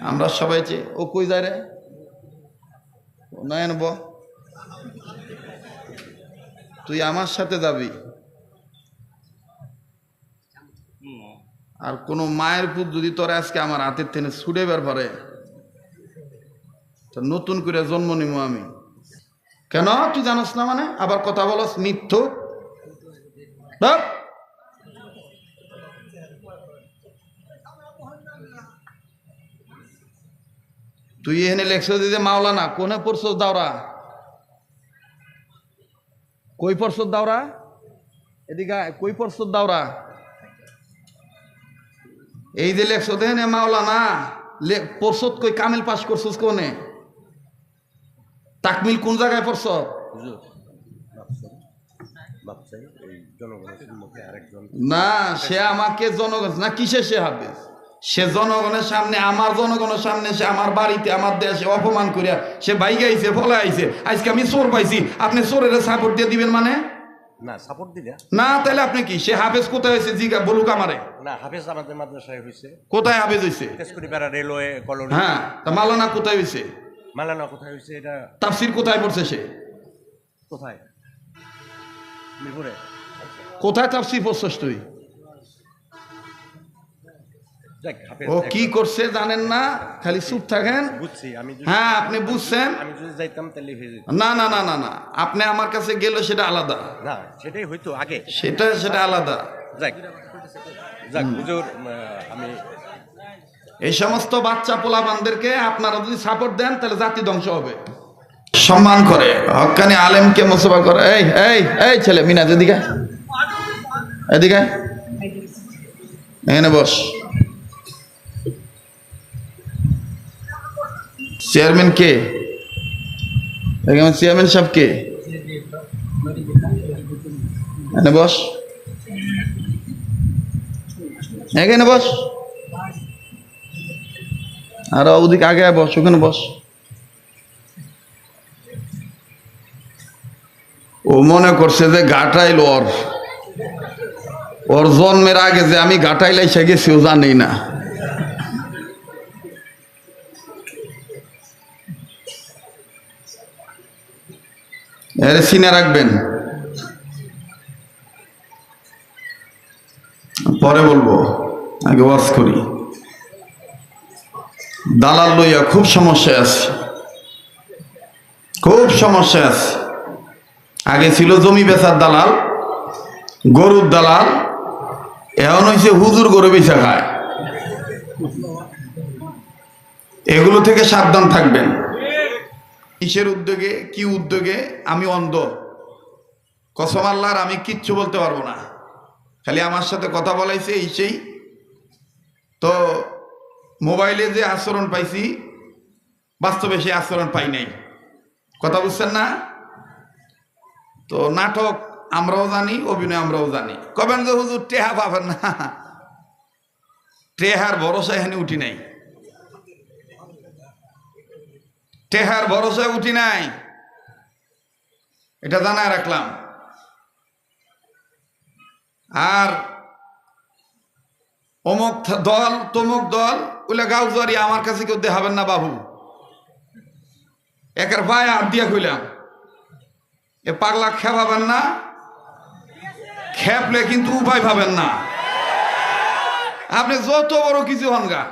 আমরা সবাই চেয়ে ও কই যায় রে? নয়ন ব। তুই আমার সাথে যাবি। আর কোনো মায়ের পুত যদি তোর আজকে আমার হাতের থেকে ছুটে বের পারে তো নতুন করে জন্ম নিব আমি। কেন? তুই জানোস না মানে? আবার কথা বলস, মিথ্যু। ধর। তুই এখানে লেখছ দিতে মাওলানা কোনে পড়ছস দাওরা? কই পড়ছস দাওরা? এদিকে কই পড়ছস দাওরা? এই যে লেখছ দেন মাওলানা পড়ছত কই কামিল পাস করছস কোনে? তাকমিল কোন জায়গায় পড়ছ না সে আমাকে জনগণ না কিসে সে হাফেজ? সে জনগণের সামনে আমার জনগণের সামনে সে আমার বাড়িতে আমার দেশে অপমান করিয়া সে বাইকে আইছে ফলে আইছে। আজকে আমি চোর পাইছি। আপনি চোরের সাপোর্ট দিয়ে দিবেন মানে? না সাপোর্ট দিলে? না তাহলে আপনি কি? সে হাফেজ কোথায় হয়েছে? জিগা বলুক আমারে। না হাফেজ আমাদের মাদ্রাসায় হয়েছে। কোথায় হাফেজ হয়েছে? Tejkuripara railway colony. হ্যাঁ তা মালানা কোথায় হয়েছে? মালানা কোথায় হয়েছে এটা? তাফসির কোথায় পড়ছে সে? কোথায়? মিরপুরে। কোথায় তাফসির পড়ছস তুই? ও কি করছে জানেন না? খালি চুপ থাকেন। বুঝছি আমি হ্যাঁ আপনি বুঝছেন। না না না না না। আপনি আমার কাছে গেলে সেটা আলাদা। সেটাই হয়তো আগে। সেটা সেটা আলাদা। আমি এই সমস্ত বাচ্চা পোলাবানদেরকে আপনারা যদি সাপোর্ট দেন তাহলে জাতি ধ্বংস হবে। সম্মান করে হকানি আলেমকে মোসবা করে। এই এই এই ছেলে মিনাজ এদিকে। এদিকে। এখানে বস। চেয়ারম্যান কে চেয়ারম্যান সাহেব কে এখানে বস। এখানে বস। আর ওদিকে আগে বস, ওখানে বস। ও মনে করছে যে গাটাইল ওর। ওর জন্মের আগে যে আমি গাটাইলে এসে গেছি, ও জানেই না। এরে সিনে রাখবেন। পরে বলব, আগে ওয়াজ করি। দালাল লইয়া খুব সমস্যায় আছে। খুব সমস্যা আছে। আগে ছিল জমি বেচার দালাল, গরুর দালাল, এখন হয়েছে হুজুর গরু বেচা খায়। এগুলো থেকে সাবধান থাকবেন। কিসের উদ্যোগে, কি উদ্যোগে আমি অন্ধ? কসম আল্লাহর, আমি কিচ্ছু বলতে পারব না। খালি আমার সাথে কথা বলাইছে, এই সেই। তো মোবাইলে যে আচরণ পাইছি, বাস্তবে সে আচরণ পাই নাই। কথা বুঝছেন না? তো নাটক আমরাও জানি, অভিনয় আমরাও জানি। কবেন যে হুজুর টেহা পাবেন না। টেহার ভরসা এখানে উঠি নাই। টেহার ভরসায় উঠি নাই। এটা জানায় রাখলাম। আর অমুক দল, তমুক দল, ওইলা গাউজারি আমার কাছে কেউ দেখাবেন না বাবু একের পায়ে হাত দিয়া কইলাম, এ পাগলা খেপাবেন না, খেপলে কিন্তু উপায় পাবেন না। আপনি যত বড় কিছু হন গা।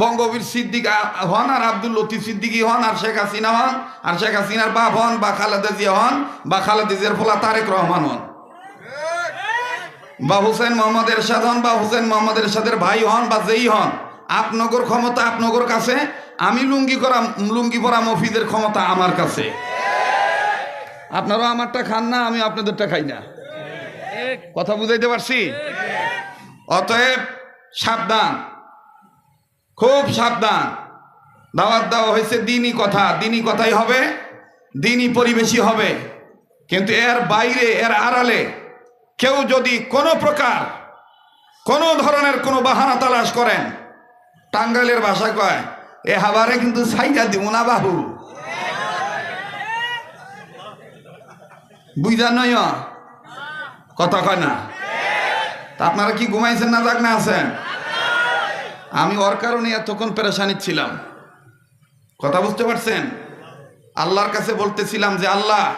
বঙ্গবীর সিদ্দিক হন আর আব্দুল লতিফ সিদ্দিকি হন আর শেখ হাসিনা হন, আর শেখ হাসিনার বাপ হন বা খালেদা জিয়া হন বা খালেদা জিয়ার ফলা তারেক রহমান হন। বা হুসেন মোহাম্মদ এরশাদ হন বা হুসেন মোহাম্মদ এরশাদের ভাই হন বা যেই হন, আপনগর ক্ষমতা আপনগর কাছে, আমি লুঙ্গি করা, লুঙ্গি পরা মফিদের ক্ষমতা আমার কাছে। আপনারাও আমারটা খান না আমি আপনাদেরটা খাই না। কথা বুঝাইতে পারছি? অতএব সাবধান। খুব সাবধান। দাওয়াত দেওয়া হয়েছে, দিনই কথা, দিনই কথাই হবে, দিনই পরিবেশই হবে। কিন্তু এর বাইরে, এর আড়ালে কেউ যদি কোনো প্রকার, কোনো ধরনের কোনো বাহানা তালাশ করেন, টাঙ্গাইলের ভাষা কয়, এ হাবারে কিন্তু সাইডা দিব না বাহু বুঝা নয়? কথা কয় না? তা আপনারা কি ঘুমাইছেন না জাগ না আছেন? আমি ওর কারণে এতক্ষণ পেরেশানি ছিলাম। কথা বুঝতে পারছেন? আল্লাহর কাছে বলতেছিলাম যে, আল্লাহ,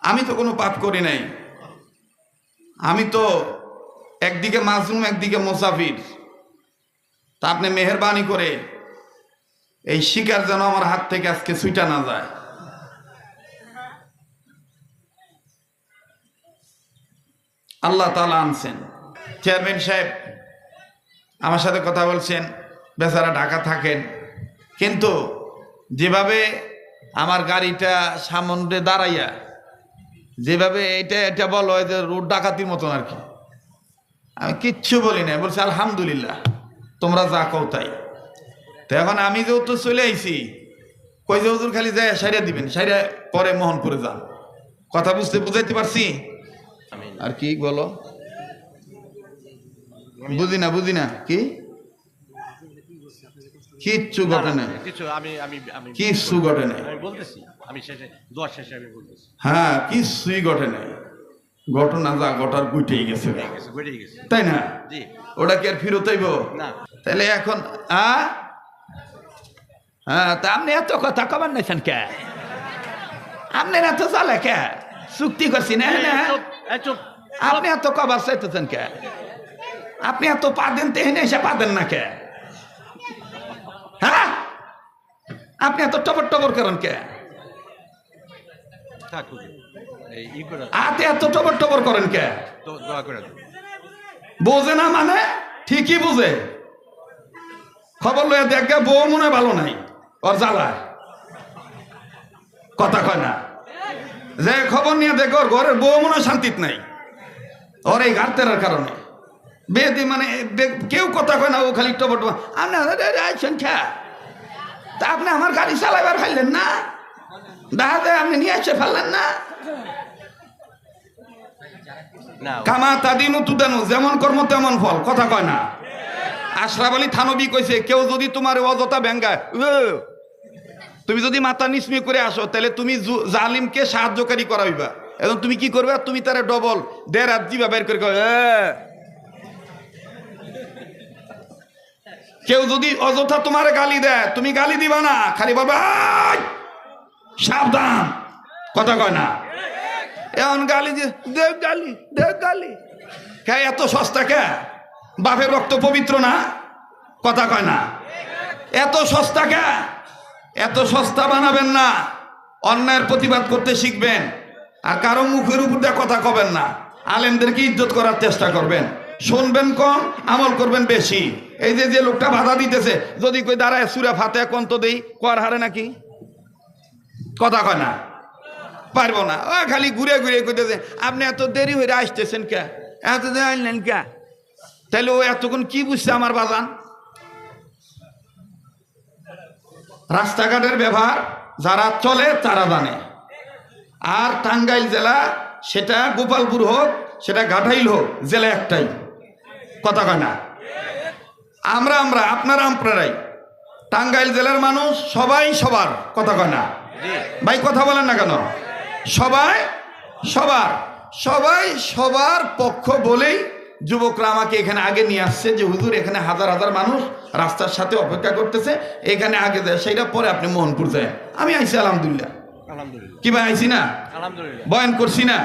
আমি তো কোনো পাপ করি নাই। আমি তো একদিকে মাজলুম, একদিকে মোসাফির। তা আপনি মেহরবানি করে এই শিকার যেন আমার হাত থেকে আজকে ছুইটা না যায়। আল্লাহ তালা আনছেন। চেয়ারম্যান সাহেব আমার সাথে কথা বলছেন বেচারা ঢাকা থাকেন। কিন্তু যেভাবে আমার গাড়িটা সামনে দাঁড়াইয়া যেভাবে এটা এটা বলো যে রোড ডাকাতির মতন আর কি। আমি কিচ্ছু বলি না বলছি আলহামদুলিল্লাহ তোমরা যা কও তাই। তো এখন আমি যেহেতু চলে আইছি কই যে হুজুর খালি যায় সাইরা দিবেন সাইরা পরে মোহন করে যান। কথা বুঝতে বুঝাইতে পারছি? আমি আর কি বলো? বুঝি না বুঝি না কি কিচ্ছু ঘটে নাই কিছু আমি আমি আমি কিচ্ছু ঘটে নাই। আমি বলতেছি আমি শেষে দোয়ার শেষে আমি বলতেছি। হ্যাঁ কিছুই ঘটে নাই। ঘটনা যা ঘটার গুটেই গেছে। হয়ে তাই না? ওটা কি আর ফিরত হইব? না। তাহলে এখন আ? হ্যাঁ তা আপনি এত কথা কবার নাইছেন কে? আপনি এত চালে কে? চুক্তি করছি না না? চুপ। আপনি এত কবার চাইতেছেন কে? আপনি এত পা দেন তেহেনে এসে পা দেন না কে? হ্যাঁ? আপনি এত টবর টবর করেন কে? হাতে এত টবর টবর করেন কে। বোঝে না মানে? ঠিকই বুঝে। খবর লইয়া দেখবে বউ মনে ভালো নাই। ওর জ্বালায়। কথা কয় না। যে খবর নিয়ে দেখো ওর ঘরের বউ মনে শান্তিত নাই। ওর এই ঘাটতেরার কারণে। বেদি মানে কেউ কথা কয় না ও খালি টবর টবর আপনি আইসেন খা তা আপনি আমার গাড়ি চালাইবার খাইলেন না? যায় আপনি নিয়ে এসে ফেললেন না? কামা তাদিনু তুদানু যেমন কর্ম তেমন ফল কথা কয় না। আশরাফ আলী থানবী কইছে কেউ যদি তোমার অযথা ব্যাঙ্গায় তুমি যদি মাথা নিসমি করে আসো তাহলে তুমি জালিমকে সাহায্যকারী করাইবা। এবং তুমি কি করবে? তুমি তারে ডবল দেড় হাত দিবা বের করে কয়, "এ।" কেউ যদি অযথা তোমার গালি দেয়, তুমি গালি দিবা না, খালি বলবে সাবধান। কথা কয় না। এমন গালি দেখ গালি দেখ গালি। কে, এত সস্তা কে? বাপের রক্ত পবিত্র না? কথা কয় না। এত সস্তা কে? এত সস্তা বানাবেন না। অন্যায়ের প্রতিবাদ করতে শিখবেন। আর কারও মুখের উপর দিয়ে কথা কবেন না। আলেমদেরকে ইজ্জত করার চেষ্টা করবেন। শুনবেন কম, আমল করবেন বেশি। এই যে যে লোকটা বাধা দিতেছে, যদি কই দাঁড়ায়, সুরে ফাতে কন্ত দেই কর হারে নাকি? কথা কয় না। পারব না। ও, খালি ঘুরে ঘুরে কইতেছে, আপনি এত দেরি হয়ে আসতেছেন কে? এত দেরি আনলেন কে? তাহলে ও এতক্ষণ কি বুঝছে আমার বাজান? রাস্তাঘাটের ব্যবহার যারা চলে, তারা জানে। আর টাঙ্গাইল জেলা, সেটা গোপালপুর হোক, সেটা ঘাটাইল হোক, জেলা একটাই। কথা কয় না। আমরা আমরা আপনারা আপনারাই। টাঙ্গাইল জেলার মানুষ সবাই সবার কথা কয় না। ভাই কথা বলেন না কেন? সবাই সবার সবাই সবার পক্ষ বলেই যুবকরা আমাকে এখানে আগে নিয়ে আসছে যে হুজুর এখানে হাজার হাজার মানুষ রাস্তার সাথে অপেক্ষা করতেছে এখানে আগে দেয় সেইটা পরে আপনি মোহনপুর যায় আমি আইসি আলহামদুলিল্লাহ। আলহামদুলিল্লাহ। কি ভাই আইছি না? বয়ান করছি না?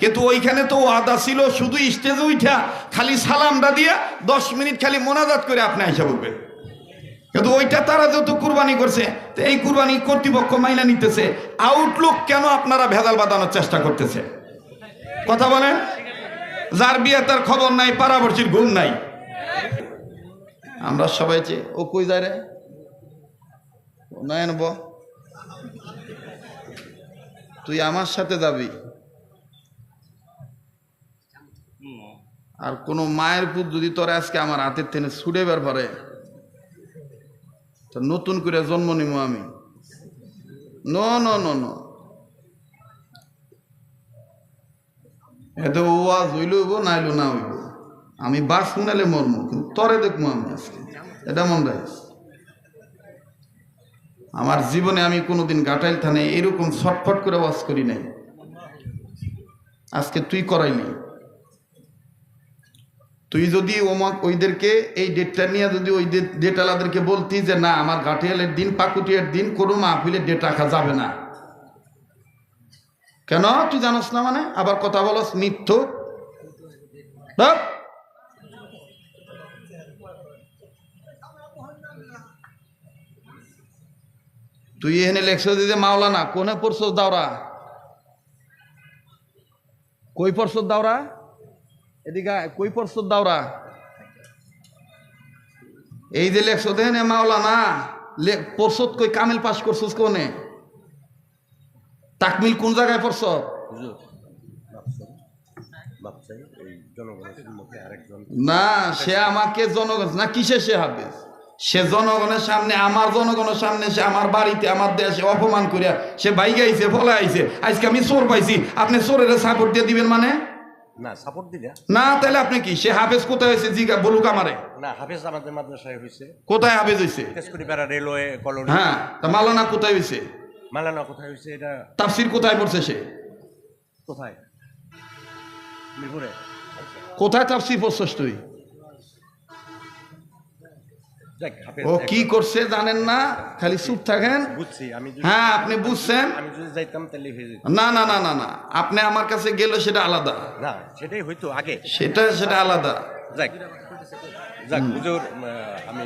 কিন্তু ওইখানে তো ওয়াদা ছিল, শুধু স্টেজে উঠা খালি সালামটা দিয়া দশ মিনিট খালি মোনাজাত করে আপনি আইসা বলবেন। কিন্তু ওইটা তারা যত কুরবানি করছে, তো এই কুরবানি কর্তৃপক্ষ মাইনা নিতেছে। আউটলুক কেন আপনারা ভেজাল বাঁধানোর চেষ্টা করতেছে? কথা বলেন? যার বিয়ে তার খবর নাই, পাড়াবর্ষির ঘুম নাই। আমরা সবাই চেয়ে ও কই যায় রে? ও নয়ন তুই আমার সাথে যাবি? আর কোনো মায়ের পুত যদি তোর আজকে আমার হাতের থেকে ছুটে বের পরে তো নতুন করে জন্ম নিব আমি। ন ন ন ন এতে ওয়াজ হইল হইব, নাইলো না হইব। আমি বাস শুনালে মর্ম, কিন্তু তরে দেখব আমি আজকে। এটা মন রাখিস। আমার জীবনে আমি কোনোদিন গাটাইল থানে এরকম ছটফট করে ওয়াজ করি নাই। আজকে তুই করাইলি। তুই যদি ওমা ওইদেরকে এই ডেটটা নিয়ে যদি ওই ডেটালাদেরকে বলতি যে, না, আমার ঘাটিয়ালের দিন, পাকুটিয়ার দিন, কোনো মাহফিলের ডেট রাখা যাবে না। কেন? তুই জানোস না মানে? আবার কথা বলস, মিথ্য। ধর। তুই এখানে লেখছ দিতে মাওলানা, কোনে পড়ছস দাওরা? কই পড়ছস দাওরা? এদিকে কই পড়ছস দাওরা? এই যে লেখছ দেন মাওলানা লে- পড়ছত কই কামিল পাস করছস কোনে? তাকমিল কোন জায়গায় পড়ছ? না সে আমাকে জনগণ না কিসে সে হাফেজ? সে জনগণের সামনে আমার জনগণের সামনে সে আমার বাড়িতে আমার দেশে অপমান করিয়া সে বাইকে আইছে ফলে আইছে। আজকে আমি চোর পাইছি আপনি চোরের সাপোর্ট দিয়ে দিবেন মানে? না সাপোর্ট দিলে। না তাহলে আপনি কি? সে হাফেজ কোথায় হয়েছে? জিগা বলুক আমারে। না হাফেজ আমাদের মাদ্রাসায় হয়েছে। কোথায় হাফেজ হয়েছে? Tejkuripara railway colony. হ্যাঁ তা মালানা কোথায় হয়েছে? মালানা কোথায় হয়েছে এটা? তাফসির কোথায় পড়ছে সে? কোথায়? মিরপুরে। কোথায় তাফসির পড়ছস তুই? ও কি করছে জানেন না? খালি চুপ থাকেন। হ্যাঁ আপনি বুঝছেন। না না না না না। আপনি আমার কাছে গেলে সেটা আলাদা। সেটাই হয়তো আগে। সেটা সেটা আলাদা। আমি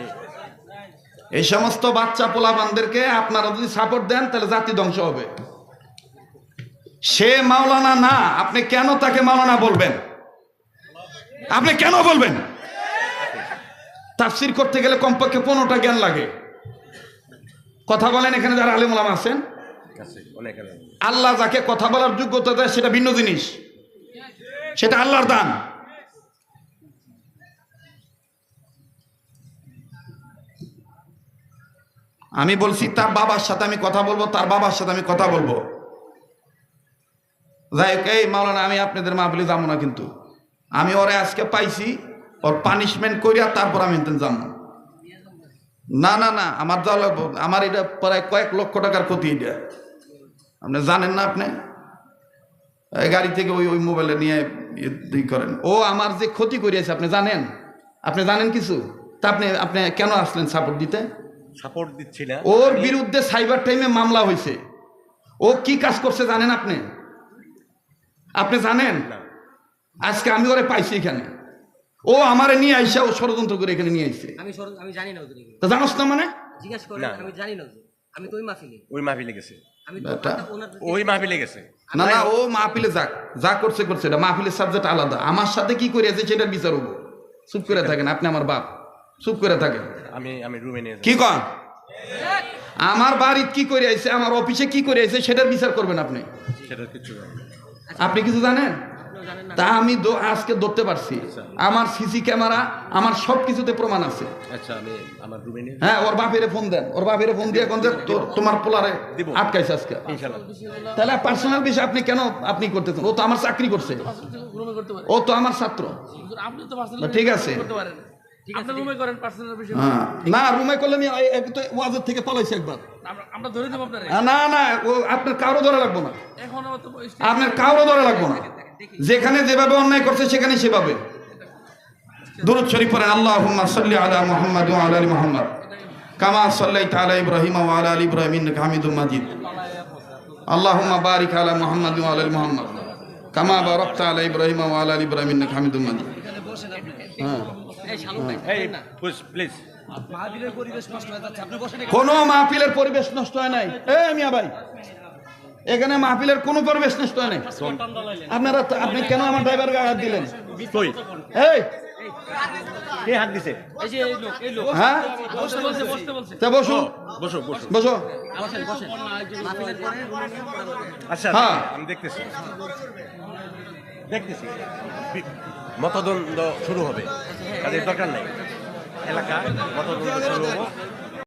এই সমস্ত বাচ্চা পোলাবানদেরকে আপনারা যদি সাপোর্ট দেন তাহলে জাতি ধ্বংস হবে। সে মাওলানা না আপনি কেন তাকে মাওলানা বলবেন? আপনি কেন বলবেন? তাফসির করতে গেলে কমপক্ষে পনেরোটা জ্ঞান লাগে। কথা বলেন এখানে যারা আলিমুলাম আছেন। আল্লাহ যাকে কথা বলার যোগ্যতা দেয়, সেটা ভিন্ন জিনিস। সেটা আল্লাহর দান। আমি বলছি, তার বাবার সাথে আমি কথা বলব, তার বাবার সাথে আমি কথা বলব। যাই হোক, এই মাওলানা, আমি আপনাদের মাহফিলে যাব না কিন্তু। আমি ওরে আজকে পাইছি ওর পানিশমেন্ট করিয়া তারপর আমি যাব না না না আমার যা লাগবো আমার এটা প্রায় কয়েক লক্ষ টাকার ক্ষতি এটা। আপনি জানেন না আপনি? এই গাড়ি থেকে ওই ওই মোবাইলে নিয়ে ই করেন। ও আমার যে ক্ষতি করিয়েছে আপনি জানেন? আপনি জানেন কিছু? তা আপনি আপনি কেন আসলেন সাপোর্ট দিতে? সাপোর্ট দিচ্ছি না। ওর বিরুদ্ধে সাইবার টাইমে মামলা হয়েছে ও কি কাজ করছে জানেন আপনি? আপনি জানেন? আজকে আমি ওরে পাইছি এখানে। ও আমারে নিয়ে আইসা ও ষড়যন্ত্র করে এখানে নিয়ে আইছে। আমি আমি জানি না ওদের। তা জানোস না মানে? জিজ্ঞাসা করেন আমি জানি না ওদের। আমি তো ওই মাহফিলে। ওই মাহফিলে গেছে। ওই মাহফিলে গেছে। না না ও মাহফিলে যাক। যা করছে করছে। এটা মাহফিলের সাবজেক্ট আলাদা। আমার সাথে কি করিয়াছে সেটার বিচার হব? চুপ করে থাকেন আপনি আমার বাপ। চুপ করে থাকেন। আমি আমি রুমে নিয়ে কি কন? আমার বাড়িত কি করে আইছে আমার অফিসে কি করে আইছে সেটার বিচার করবেন আপনি। সেটা কিছু জানি আপনি কিছু জানেন? তা আমি আজকে ধরতে পারছি। আমার সিসি ক্যামেরা আমার সব কিছুতে প্রমাণ আছে। আচ্ছা আমি আমার রুমে নিয়ে হ্যাঁ ওর বাপেরে ফোন দেন। ওর বাপেরে ফোন দিয়ে কোন যে তোমার পোলারে আটকাইছে আজকে। তাহলে পার্সোনাল বিষয় আপনি কেন আপনি করতেছেন? ও তো আমার চাকরি করছে। ও তো আমার ছাত্র। আপনি তো পার্সোনাল না, ঠিক আছে। করতে পারেন। আপনি রুমে করেন পার্সোনাল বিষয়। না রুমে করলে আমি এই- এই তো ওয়াজের থেকে পলাইছি একবার। আমরা আমরা ধরে দেবো আপনারে। আহ, না না ও আপনার কারও ধরা লাগবো না। এখন আপনার কারও ধরা লাগবো না। যেখানে যেভাবে অন্যায় করছে সেখানে সেভাবে। দুরুদ শরীফ পড়েন আল্লাহুম্মা সাল্লি আলা মুহাম্মাদ ওয়া আলা আলি মুহাম্মাদ। কামা সাল্লাইতা আলা ইব্রাহিম ওয়া আলা আলি ইব্রাহিম ইন্নাকা হামিদুম মাজিদ। আল্লাহুম্মা বারিক আলা মুহাম্মাদ ওয়া আলা আলি মুহাম্মাদ। কামা বারাকতা আলা ইব্রাহিম ওয়া আলা আলি ইব্রাহিম ইন্নাকা হামিদুম মাজিদ। হ্যাঁ। এই শালুক ভাই এই প্লিজ মাহফিলের পরিবেশ নষ্ট যাচ্ছে। আপনি বসেন এখানে। কোনো মাহফিলের পরিবেশ নষ্ট হয় নাই। এ মিয়া ভাই। এখানে মাহফিলের কোনো পরিবেশ নষ্ট হয় নাই। আপনারা তো- আপনি কেন আমার ড্রাইভার গায়ে হাত দিলেন এই! কে হাত দিছে? এই যে এই লোক এই লোক। হ্যাঁ? বসতে বলছে বসতে বলছে। তা বসো। বসো বসো। আচ্ছা হ্যাঁ। আমি দেখতেছি। দেখতেছি। মতদ্বন্দ্ব শুরু হবে। তাদের দরকার নাই। এলাকা মতদ্বন্দ্ব শুরু হব।